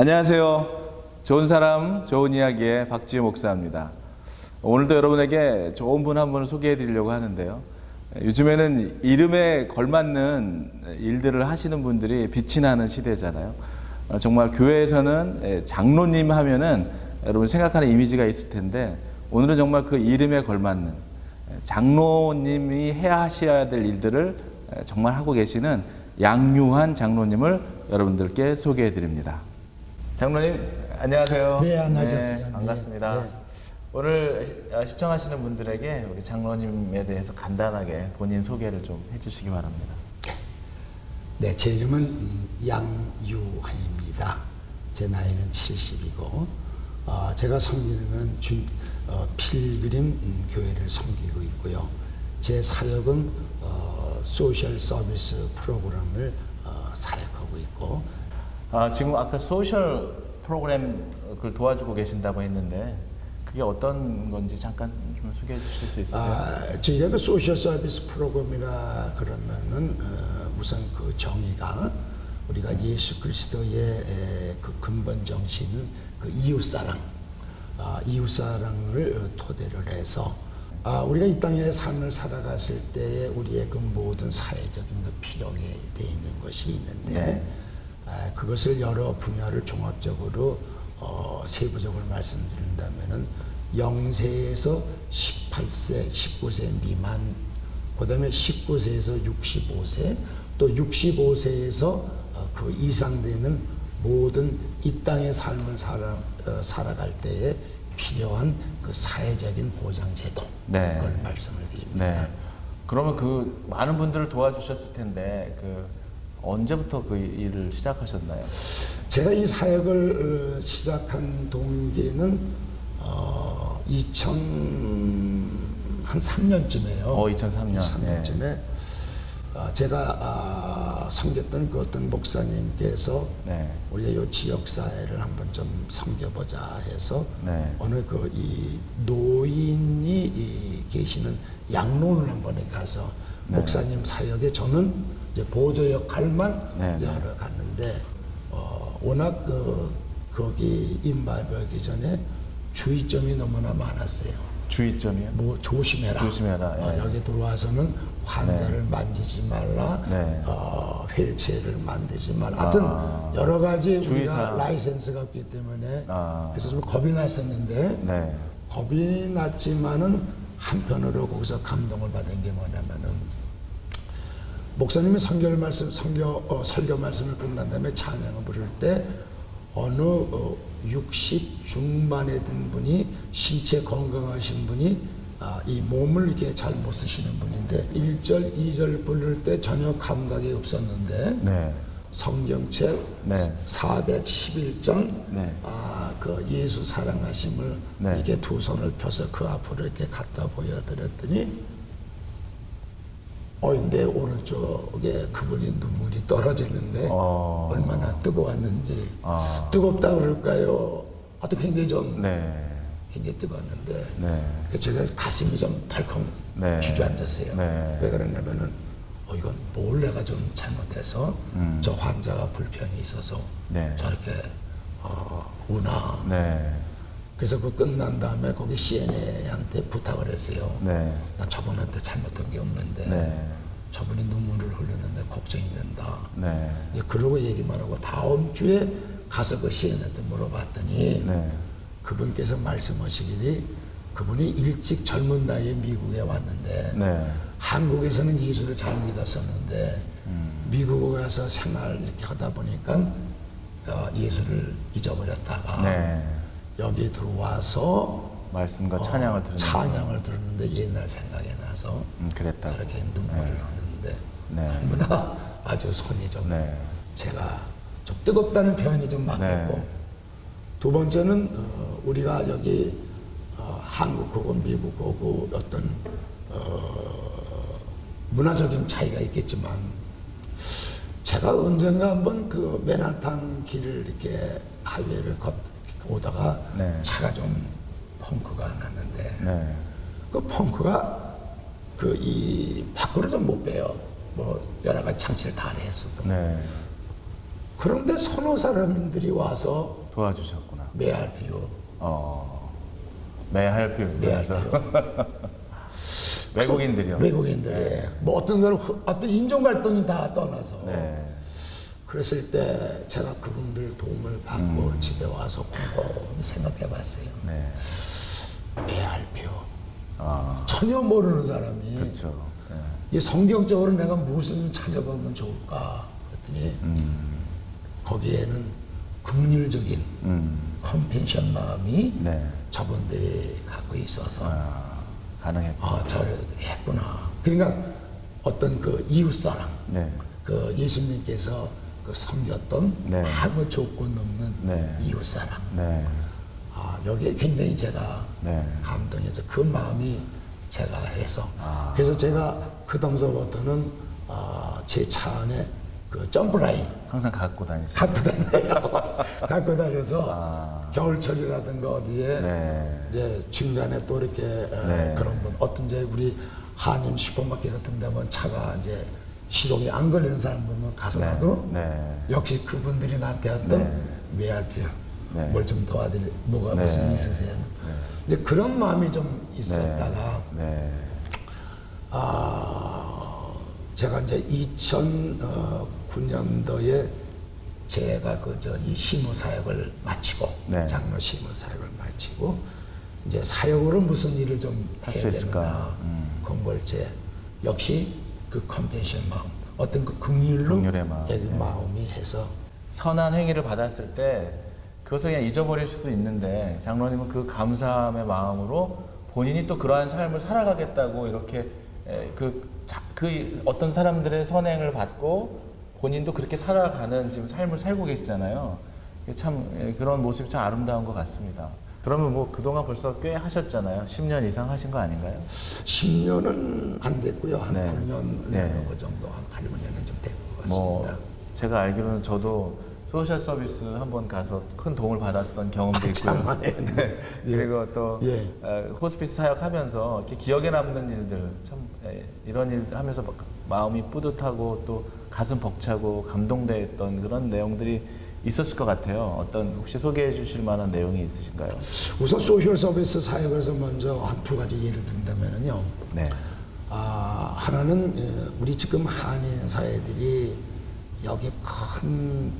안녕하세요. 좋은 사람, 좋은 이야기의 박지우 목사입니다. 오늘도 여러분에게 좋은 분 한 분을 소개해 드리려고 하는데요. 요즘에는 이름에 걸맞는 일들을 하시는 분들이 빛이 나는 시대잖아요. 어, 정말 교회에서는 예, 장로님 하면은 여러분 생각하는 이미지가 있을 텐데 오늘은 정말 그 이름에 걸맞는 예, 장로님이 해야 하셔야 될 일들을 예, 정말 하고 계시는 양유한 장로님을 여러분들께 소개해 드립니다. 장로님 안녕하세요. 네, 안녕하셨어요. 네, 반갑습니다. 네. 오늘 시- 어, 시청하시는 분들에게 우리 장로님에 대해서 간단하게 본인 소개를 좀 해주시기 바랍니다. 네, 제 이름은 음, 양유한입니다. 제 나이는 70이고, 어, 제가 섬기는 준, 어, 필그림 음, 교회를 섬기고 있고요. 제 사역은 어, 소셜 서비스 프로그램을 어, 사역하고 있고, 아, 지금 아까 소셜 프로그램 그걸 도와주고 계신다고 했는데 그게 어떤 건지 잠깐 좀 소개해 주실 수 있으세요? 아, 저희가 그 소셜 서비스 프로그램이라 그러면은 어, 우선 그 정의가 우리가 예수 그리스도의 에, 그 근본 정신은 그 이웃 사랑, 아, 이웃 사랑을 어, 토대로 해서 아, 우리가 이 땅의 삶을 살아갔을 때에 우리의 그 모든 사회적인 그 필요에 돼 있는 것이 있는데 네. 아, 그것을 여러 분야를 종합적으로 어, 세부적으로 말씀드린다면은 0세에서 18세, 19세 미만, 그 다음에 19세에서 65세, 또 65세에서 어, 그 이상 되는 모든 이 땅의 삶을 살아, 어, 살아갈 때에 필요한 그 사회적인 보장 제도 네. 그걸 말씀을 드립니다. 네. 그러면 그 많은 분들을 도와주셨을 텐데 그 언제부터 그 일을 시작하셨나요? 제가 이 사역을 어, 시작한 동기는 어, 2000, 한 3년쯤에요. 어, 2003년. 3년쯤에 어, 제가 아, 섬겼던 그 어떤 목사님께서 네. 우리가 요 지역 사회를 한번 좀 섬겨보자 해서 네. 어느 그 이 노인이 이 계시는 양론을 한번 가서 네. 목사님 사역에 저는 이제 보조 역할만 네, 이제 네. 하러 갔는데 어, 워낙 그 거기 임발하기 전에 주의점이 너무나 많았어요. 주의점이요? 뭐 조심해라. 조심해라, 어, 예. 여기 들어와서는 환자를 만지지 말라. 네. 어, 휠체어를 만들지 말라. 하여튼 아. 여러 가지 주의사항. 우리가 라이센스가 없기 때문에 아. 그래서 좀 겁이 났었는데 네. 겁이 났지만은 한편으로 거기서 감동을 받은 게 뭐냐면은 목사님이 성결 말씀, 성교, 어, 설교 말씀을 끝난 다음에 찬양을 부를 때 어느 어, 60 중반에 든 분이 신체 건강하신 분이 아, 이 몸을 이렇게 잘 못 쓰시는 분인데 1절, 2절 부를 때 전혀 감각이 없었는데 네. 성경책 네. 411장 네. 아, 그 예수 사랑하심을 네. 이렇게 두 손을 펴서 그 앞으로 이렇게 갖다 보여드렸더니 어, 내 오른쪽에 그분이 눈물이 떨어지는데 어. 얼마나 뜨거웠는지 아. 뜨겁다 그럴까요? 하여튼 굉장히 좀 네. 굉장히 뜨거웠는데 네. 그래서 제가 가슴이 좀 덜컹 네. 주저앉았어요. 네. 왜 그러냐면은 어 이건 뭘 내가 좀 잘못해서 음. 저 환자가 불편이 있어서 네. 저렇게 어 우나. 네. 그래서 그 끝난 다음에 거기 CNA한테 부탁을 했어요. 네. 난 저분한테 잘못한 게 없는데 네. 저분이 눈물을 흘리는데 걱정이 된다. 네. 이제 그러고 얘기만 하고 다음 주에 가서 그 CNA한테 물어봤더니 네. 그분께서 말씀하시기를 그분이 일찍 젊은 나이에 미국에 왔는데 네. 한국에서는 예수를 잘 믿었었는데 미국에 가서 생활 이렇게 하다 보니까 어, 예수를 잊어버렸다가 네. 여기 들어와서 말씀과 찬양을 들으면서 찬양을 들었는데 옛날 생각이 나서 음, 그랬다. 그렇게 눈물을 흘리는데 네. 너무나 아주 손이 좀 네. 제가 좀 뜨겁다는 표현이 좀 맞겠고 네. 두 번째는 어, 우리가 여기 어, 한국하고 미국하고 어떤 어, 문화적인 차이가 있겠지만 제가 언젠가 한번 그 맨하탄 길을 이렇게 하이웨이를 걷, 이렇게 오다가 네. 차가 좀 펑크가 났는데 네. 그 펑크가 그 이 밖으로 좀 못 빼요. 뭐 여러 가지 장치를 다 했어도 네. 그런데 서너 사람들이 와서 도와주셨구나. 매할 비유, 어, 매할 표현에서 매할 외국인들이요. 외국인들이 뭐 어떤 사람 어떤 인종 갈등이 다 떠나서 네. 그랬을 때 제가 그분들 도움을 받고 집에 와서 곰곰이 생각해 봤어요. 네. 매할 비유. 아, 전혀 모르는 사람이 그렇죠. 네. 이 성경적으로 내가 무엇을 찾아보면 좋을까 그랬더니 거기에는 긍휼적인 음, 컴펜션 마음이 네. 저분들이 갖고 있어서 아, 가능했고. 아 저를 했구나. 그러니까 어떤 그 이웃 사랑 네. 그 예수님께서 그 섬겼던 네. 아무 조건 없는 네. 이웃 사랑 네. 아, 여기에 굉장히 제가 네. 감동해서 그 마음이 제가 해서 아. 그래서 제가 그 당서부터는 아, 제차 안에 그 점프라인 항상 갖고 다니시죠. 갖고 다녀요. 갖고 다녀서 아. 겨울철이라든가 어디에 네. 이제 중간에 또 이렇게 어, 네. 그런 분 어떤 이제 우리 한인 슈퍼마켓 같은 데 보면 차가 이제 시동이 안 걸리는 사람 보면 가서라도 네. 역시 그분들이 나한테 매알표 네. 뭘좀 도와드릴 뭐가 네. 무슨 있으세요? 이제 그런 마음이 좀 있었다가 네. 아 제가 이제 2009년도에 제가 그저이 시무 사역을 마치고 네. 장로 시무 사역을 마치고 이제 사역으로 무슨 일을 좀 할수 해야 있을까? 되느냐 공벌제 역시 그 컴패션 마음 어떤 그 긍휼로 긍휼의 마음, 의 네. 마음이 해서 선한 행위를 받았을 때 그것을 그냥 잊어버릴 수도 있는데 장로님은 그 감사함의 마음으로 본인이 또 그러한 삶을 살아가겠다고 이렇게 에, 그, 자- 그 어떤 사람들의 선행을 받고 본인도 그렇게 살아가는 지금 삶을 살고 계시잖아요. 참 에, 그런 모습이 참 아름다운 것 같습니다. 그러면 뭐 그동안 벌써 꽤 하셨잖아요. 10년 이상 하신 거 아닌가요? 10년은 안 됐고요 한 네. 9년 네. 그 정도 한 8, 9년은 좀 된것뭐 같습니다. 제가 알기로는 저도 소셜 서비스 한번 가서 큰 도움을 받았던 경험도 있고요. 참만해. 예. 그리고 또 예. 어, 호스피스 사역하면서 이렇게 기억에 남는 일들 참 예, 이런 일 하면서 막 마음이 뿌듯하고 또 가슴 벅차고 감동됐던 그런 내용들이 있었을 것 같아요. 어떤 혹시 소개해 주실 만한 내용이 있으신가요? 우선 소셜 서비스 사역에서 먼저 한 두 가지 예를 든다면은요. 네. 아, 하나는 어, 우리 지금 한인 사회들이 여기에 큰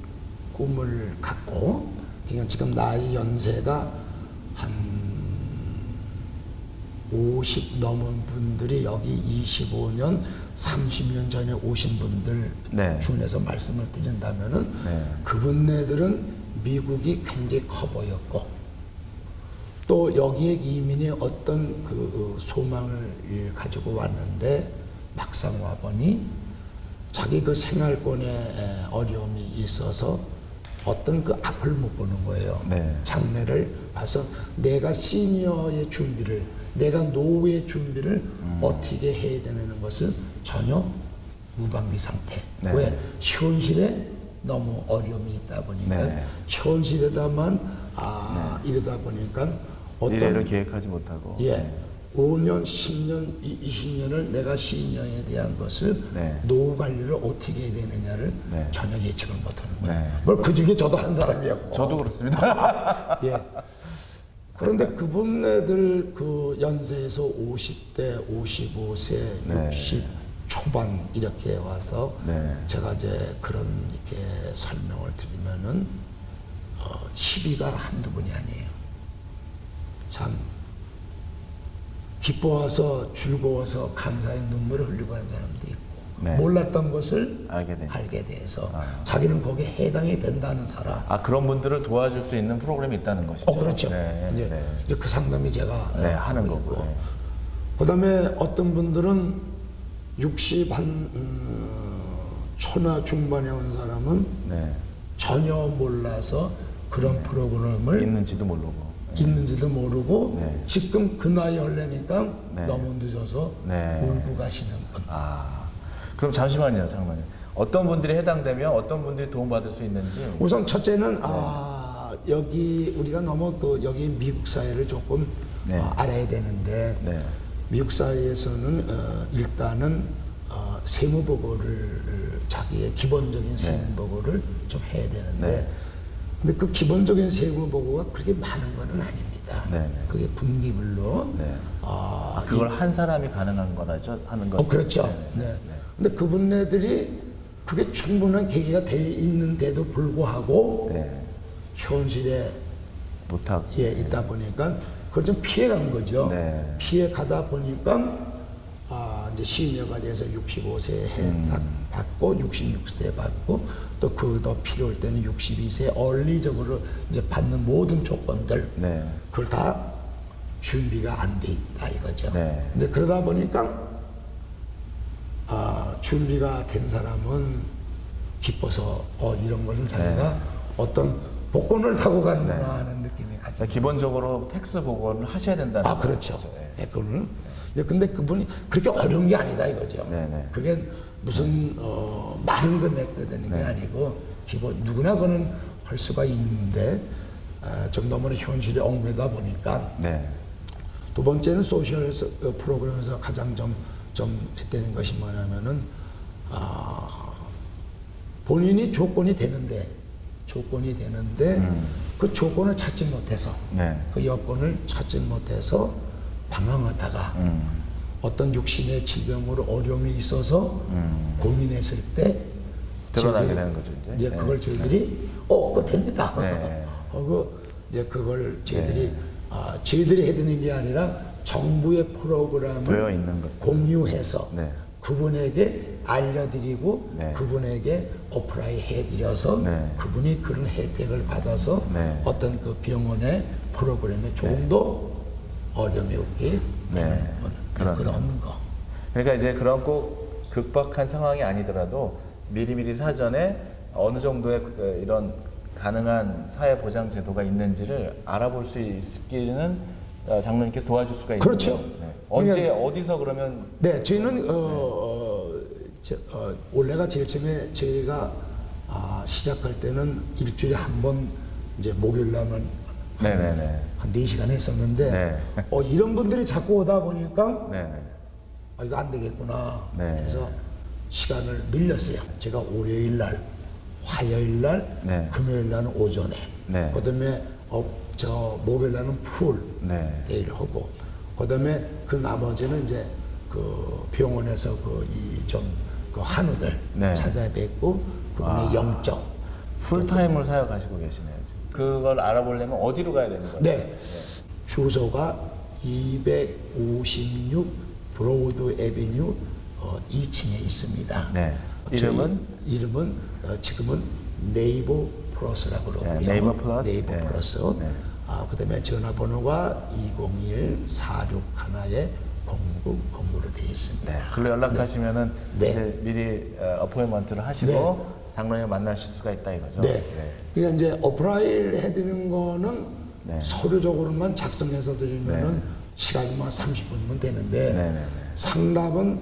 꿈을 갖고 그러니까 지금 나이 연세가 한 50 넘은 분들이 여기 25년, 30년 전에 오신 분들 네. 중에서 말씀을 드린다면은 네. 그분네들은 미국이 굉장히 커 보였고 또 여기에 이민의 어떤 그 소망을 가지고 왔는데 막상 와보니 자기 그 생활권에 어려움이 있어서 어떤 그 앞을 못 보는 거예요. 네. 장래를 봐서 내가 시니어의 준비를 내가 노후의 준비를 음. 어떻게 해야 되는 것을 전혀 무방비 상태. 네. 왜 현실에 너무 어려움이 있다 보니까 네. 현실에다만 아 이러다 보니까 어떤 미래를 계획하지 못하고 예 5년, 10년, 20년을 내가 시니어에 대한 것을 네. 노후 관리를 어떻게 해야 되느냐를 네. 전혀 예측을 못하는 거예요. 네. 뭘그 중에 저도 한 사람이었고. 저도 그렇습니다. 예. 그런데 그분네들 그 연세에서 50대, 55세, 네. 60 초반 이렇게 와서 네. 제가 이제 그런 이렇게 설명을 드리면은 어, 시비가 한두 분이 아니에요. 참 기뻐와서 즐거워서 감사의 눈물을 흘리고 하는 사람도 있고 네. 몰랐던 것을 알게 된. 알게 돼서 자기는 거기에 해당이 된다는 사람 아 그런 분들을 도와줄 수 있는 프로그램이 있다는 것이죠. 어, 그렇죠. 네, 이제, 네. 이제 그 상담이 제가 네, 어, 하는 거고. 네. 그다음에 어떤 분들은 60한 음, 초나 중반에 온 사람은 네. 전혀 몰라서 그런 프로그램을 있는지도 모르고. 있는지도 모르고 네. 지금 그 나이 올래니까 네. 너무 늦어서 네. 울고 가시는 분. 아 그럼 잠시만요, 잠깐만요. 어떤 분들이 해당되면 어떤 분들이 도움받을 수 있는지. 우선 첫째는 네. 아 여기 우리가 너무 그 여기 미국 사회를 조금 네. 어, 알아야 되는데 네. 미국 사회에서는 어, 일단은 어, 어, 세무 보고를 자기의 기본적인 세무 보고를 좀 해야 되는데 네. 근데 그 기본적인 세무 보고가 그렇게 많은 거는 아닙니다. 네, 네. 그게 분기별로 네. 어, 아, 그걸 한 사람이 가능한 거라죠? 하는 거. 어, 그렇죠. 네. 근데 그분네들이 그게 충분한 계기가 돼 있는데도 불구하고 네. 현실에 못하고. 예, 있다 보니까 그걸 좀 피해간 거죠. 네. 피해 가다 보니까 아, 이제 시녀가 돼서 65세 해 음. 받고 66세 받고 또 그 더 필요할 때는 62세 얼리적으로 이제 받는 모든 조건들 네. 그걸 다 준비가 안 돼 있다 이거죠. 네. 근데 그러다 보니까 아, 준비가 된 사람은 기뻐서 어 이런 것을 자기가 네. 어떤 복권을 타고 가는구나 하는 느낌이 같이. 자, 기본적으로 텍스 보고를 하셔야 된다는 아 그렇죠. 거죠. 네. 네, 그거는. 네, 근데 그분이 그렇게 어려운 게 아니다 이거죠. 네, 네. 그게 무슨 어, 많은 걸 냈다 되는 게 아니고 기본 누구나 그는 할 수가 있는데 아, 좀 너무나 현실에 얽매다 보니까 네. 두 번째는 소셜 서- 어, 프로그램에서 가장 좀, 좀 했다는 것이 뭐냐면은, 아, 본인이 조건이 되는데, 조건이 되는데, 그 조건을 찾지 못해서, 네. 그 여건을 찾지 못해서 방황하다가 음. 어떤 육신의 질병으로 어려움이 있어서 고민했을 때 드러나게 되는 거죠, 이제. 이제 네. 그걸 저희들이 어, 그거 됩니다. 네. 어, 그 이제 그걸 저희들이 아, 저희들이 해야 되는 게 아니라 정부의 프로그램을. 공유해서 네. 그분에게 알려드리고 네. 그분에게 어플라이 해드려서 네. 그분이 그런 혜택을 받아서 네. 어떤 그 병원의 프로그램에 조금 더 어려움이 없게 네. 그런 그런 거. 그러니까 이제 그런 꼭 극박한 상황이 아니더라도 미리미리 사전에 어느 정도의 그 이런 가능한 사회 보장 제도가 있는지를 알아볼 수 있기는 어, 장로님께서 도와줄 수가 있는 그렇죠. 네. 언제 어디서 그러면 네, 저희는 어, 어, 저, 어, 원래가 제일 처음에 저희가 아, 시작할 때는 일주일에 한 번 이제 목요일 날만 네네네 한 4시간 했었는데 네. 어, 이런 분들이 자꾸 오다 보니까 네네 아, 이거 안 되겠구나. 네. 그래서 시간을 늘렸어요. 제가 월요일 날, 화요일 날, 네. 금요일 날은 오전에, 네. 그다음에 어, 저 목요일 날은 풀 네. 데이를 하고, 그다음에 그 나머지는 이제 그 병원에서 그 이좀 그 한우들 네. 찾아뵙고 그분의 영적 풀타임을 사역하시고 계시네요. 지금. 그걸 알아보려면 어디로 가야 되는 거예요? 네. 주소가 256 브로우드 에비뉴 어, 2층에 있습니다. 네. 저희 이름은? 이름은 어, 지금은 네이버 플러스라고 그러고요. 네, 네이버 플러스. 네이버 네. 플러스. 네. 아, 그다음에 전화번호가 201 46 하나에 09 09로 되어 있습니다. 네. 글로 연락하시면은 네. 이제 미리 어, 어포인먼트를 하시고 네. 장로님을 만나실 수가 있다 이거죠. 네. 그러니까 이제 어플라이를 해드리는 거는 네. 서류적으로만 작성해서 드리면은 시간만 30분이면 되는데 네, 네, 네. 상담은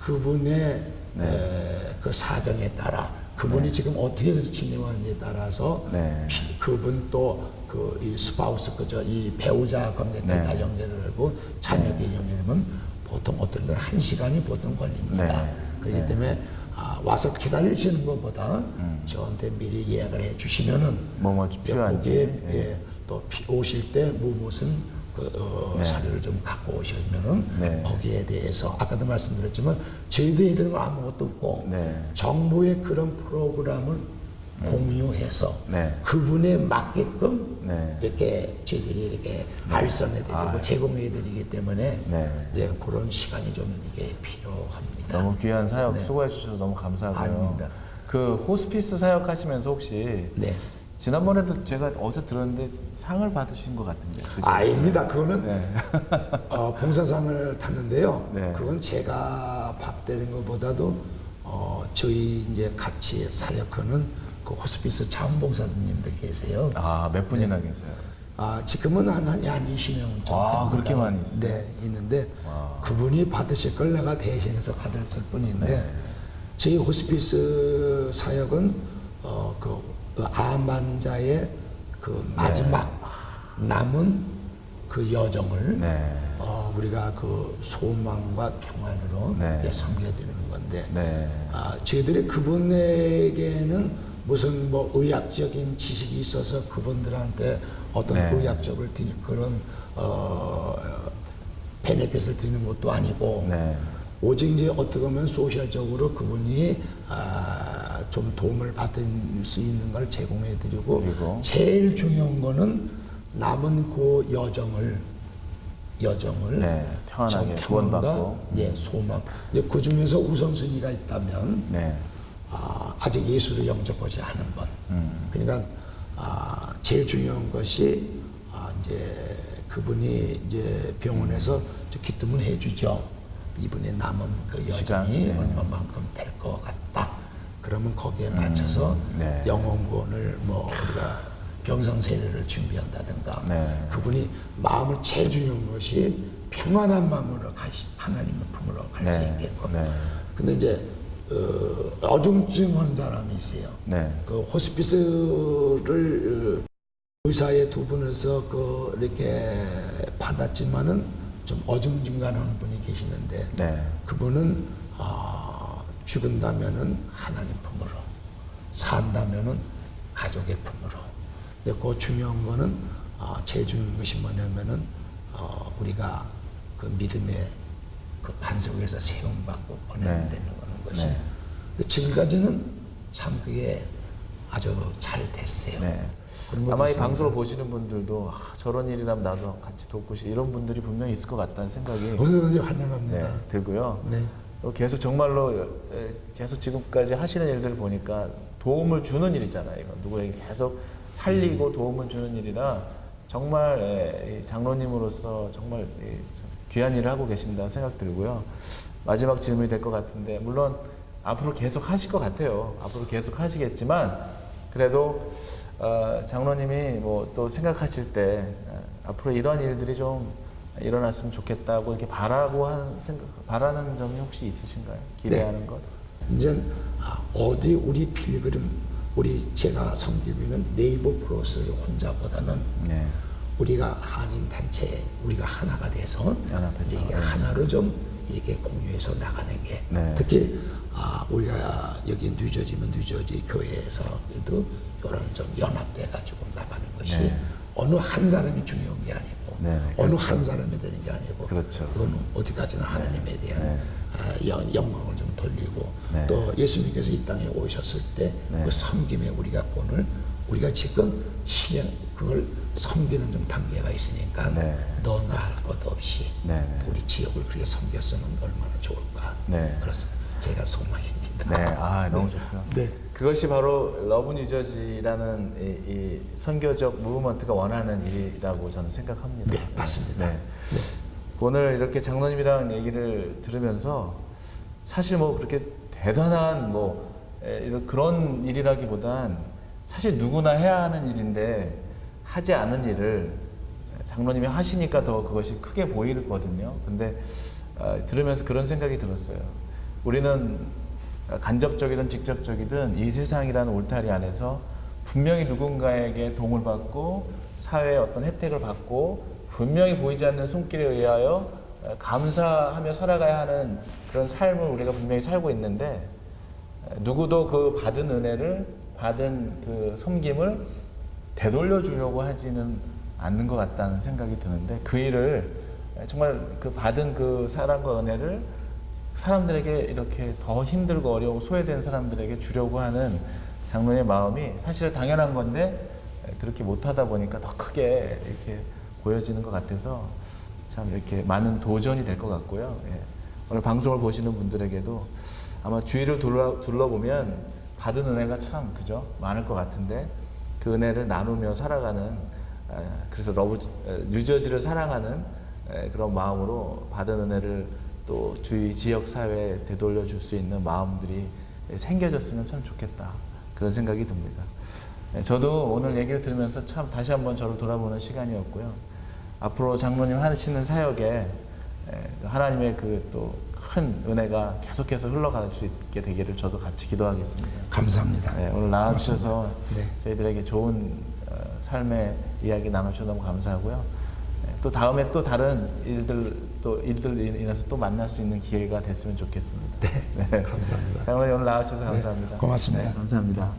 그분의 에, 그 사정에 따라 그분이 지금 어떻게 진행하는지에 따라서 네. 피- 그분 또 그 이 스파우스 그저 이 배우자 관계 네. 다 연결을 하고 자녀계 연결하면 보통 어떤 데는 한 시간이 보통 걸립니다. 네. 그렇기 때문에 아, 와서 기다리시는 것보다 저한테 미리 예약을 해 주시면은 뭐뭐 필요한지. 거기에 예, 또 피- 오실 때 뭐 무슨 그 어, 서류를 좀 갖고 오시면은 네. 거기에 대해서 아까도 말씀드렸지만 저희들이 해드리는 건 아무것도 없고 네. 정부의 그런 프로그램을 공유해서 네. 그분에 맞게끔 네. 이렇게 저희들이 이렇게 알선해드리고 제공해드리기 때문에 네. 이제 그런 시간이 좀 이게 필요합니다. 너무 귀한 사역 수고해 주셔서 너무 감사하고요. 네. 아닙니다. 그 호스피스 사역하시면서 혹시 네. 지난번에도 제가 어디서 들었는데 상을 받으신 것 같은데. 그죠? 아닙니다. 그거는 네. 어, 봉사상을 탔는데요. 네. 그건 제가 받되는 것보다도 어, 저희 이제 같이 사역하는 그 호스피스 자원봉사님들 계세요. 아, 몇 분이나 계세요? 아, 지금은 한, 한, 한 20명 정도. 아. 그렇게 많이 있어요? 네, 있는데 그분이 받으실 걸 내가 대신해서 받았을 뿐인데 네. 저희 호스피스 사역은 어, 그, 그 암 환자의 그 마지막 남은 그 여정을 네. 어, 우리가 그 소망과 평안으로 네. 예, 섬겨드리는 건데 네. 아, 저희들이 그분에게는 무슨 뭐 의학적인 지식이 있어서 그분들한테 어떤 네. 의학적을 드릴 그런 어, 베네핏을 드리는 것도 아니고 네. 오직 이제 어떻게 보면 소셜적으로 그분이 아, 좀 도움을 받을 수 있는 걸 제공해 드리고 그리고? 제일 중요한 거는 남은 그 여정을 여정을 네, 평안하게 좀 구원받고. 예 소망 이제 그 중에서 우선순위가 있다면 네. 아, 아직 예수를 영접하지 않은 분. 그러니까 아, 제일 중요한 것이 아, 이제 그분이 이제 병원에서 저 기뜸을 해주죠. 이분의 남은 그 여정이 네. 얼마만큼 될 것 같다. 그러면 거기에 맞춰서 네. 영혼권을 뭐 우리가 병상 세례를 준비한다든가 네. 그분이 마음을 제일 중요한 것이 평안한 마음으로 가시 하나님의 품으로 갈수 네. 있게끔. 네. 근데 이제 어, 어중증한 사람이 있어요. 네. 그 호스피스를 어, 의사의 두 분에서 그 이렇게 받았지만은 좀 어중증간한 분이 계시는데 네. 그분은 아, 죽은다면은 하나님 품으로 산다면은 가족의 품으로. 근데 그 중요한 거는 아, 제일 중요한 것이 뭐냐면은 어, 우리가 그 믿음의 그 반석 위에서 세움받고 보내는 네. 되는 거는 것이. 네. 지금까지는 참 그게 아주 잘 됐어요. 네. 아마 이. 방송을 보시는 분들도 아, 저런 일이라면 나도 같이 돕고 싶 이런 분들이 분명히 있을 것 같다는 생각이 언제든지 환영합니다. 네, 들고요. 네. 또 계속 정말로 에, 계속 지금까지 하시는 일들을 보니까 도움을 주는 일이잖아요. 이거 누구에게 계속 살리고 도움을 주는 일이라 정말 장로님으로서 정말 귀한 일을 하고 계신다 생각 들고요. 마지막 질문이 될 것 같은데 물론 앞으로 계속 하실 것 같아요. 앞으로 계속 하시겠지만 그래도 어, 장로님이 뭐 또 생각하실 때 어, 앞으로 이런 일들이 좀 일어났으면 좋겠다고 이렇게 바라고 하는 생각, 바라는 점이 혹시 있으신가요? 기대하는 것? 이제 아, 어디 우리 필그림 우리 제가 섬기고 있는 네이버 플러스를 혼자보다는 네. 우리가 한인 단체 우리가 하나가 돼서 연합해서, 이게 네. 하나로 좀 이렇게 공유해서 나가는 게 네. 특히 아, 우리가 여기 뉴저지면 뉴저지 교회에서도 이런 좀 연합돼 가지고 나가는 것이 네. 어느 한 사람이 중요한 게 아니고 네, 네, 어느 그렇죠. 한 사람이 되는 게 아니고 그렇죠. 이거는 어디까지나 하나님에 대한 네. 아, 영- 영광을 좀 돌리고 네. 또 예수님께서 이 땅에 오셨을 때그 네. 섬김의 우리가 본을 우리가 지금 실행 그걸 섬기는 좀 단계가 있으니까 네. 너나 할 것 없이 네, 네. 우리 지역을 그렇게 섬겼으면 얼마나 좋을까 네. 그렇습니다 제가 소망입니다 네, 아 너무 좋고요. 네. 그것이 바로 러브 뉴저지라는 이, 이 선교적 무브먼트가 원하는 일이라고 저는 생각합니다. 네, 맞습니다. 네. 오늘 이렇게 장로님이랑 얘기를 들으면서 사실 뭐 그렇게 대단한 뭐 에, 이런 그런 일이라기보단 사실 누구나 해야 하는 일인데 하지 않은 일을 장로님이 하시니까 더 그것이 크게 보이거든요. 근데 어, 들으면서 그런 생각이 들었어요. 우리는 간접적이든 직접적이든 이 세상이라는 울타리 안에서 분명히 누군가에게 도움을 받고 사회의 어떤 혜택을 받고 분명히 보이지 않는 손길에 의하여 감사하며 살아가야 하는 그런 삶을 우리가 분명히 살고 있는데 누구도 그 받은 은혜를 받은 그 섬김을 되돌려 주려고 하지는 않는 것 같다는 생각이 드는데 그 일을 정말 그 받은 그 사랑과 은혜를 사람들에게 이렇게 더 힘들고 어려워 소외된 사람들에게 주려고 하는 장로의 마음이 사실 당연한 건데 그렇게 못하다 보니까 더 크게 이렇게 보여지는 것 같아서 참 이렇게 많은 도전이 될 것 같고요. 예. 오늘 방송을 보시는 분들에게도 아마 주위를 둘러, 둘러보면 받은 은혜가 참 그죠 많을 것 같은데 그 은혜를 나누며 살아가는 에, 그래서 러브 에, 뉴저지를 사랑하는 에, 그런 마음으로 받은 은혜를 또 주위 지역 사회에 되돌려 줄 수 있는 마음들이 생겨졌으면 참 좋겠다 그런 생각이 듭니다. 예, 저도 오늘 얘기를 들으면서 참 다시 한번 저를 돌아보는 시간이었고요. 앞으로 장로님 하시는 사역에 에, 하나님의 그 또 큰 은혜가 계속해서 흘러갈 수 있게 되기를 저도 같이 기도하겠습니다. 감사합니다 네, 오늘 나와주셔서 네. 저희들에게 좋은 어, 삶의 이야기 나눠주셔서 너무 감사하고요. 네, 또 다음에 또 다른 일들 또또 일들 인해서 또 만날 수 있는 기회가 됐으면 좋겠습니다. 네, 감사합니다. 장로님 오늘 나와주셔서 감사합니다. 고맙습니다. 네, 감사합니다.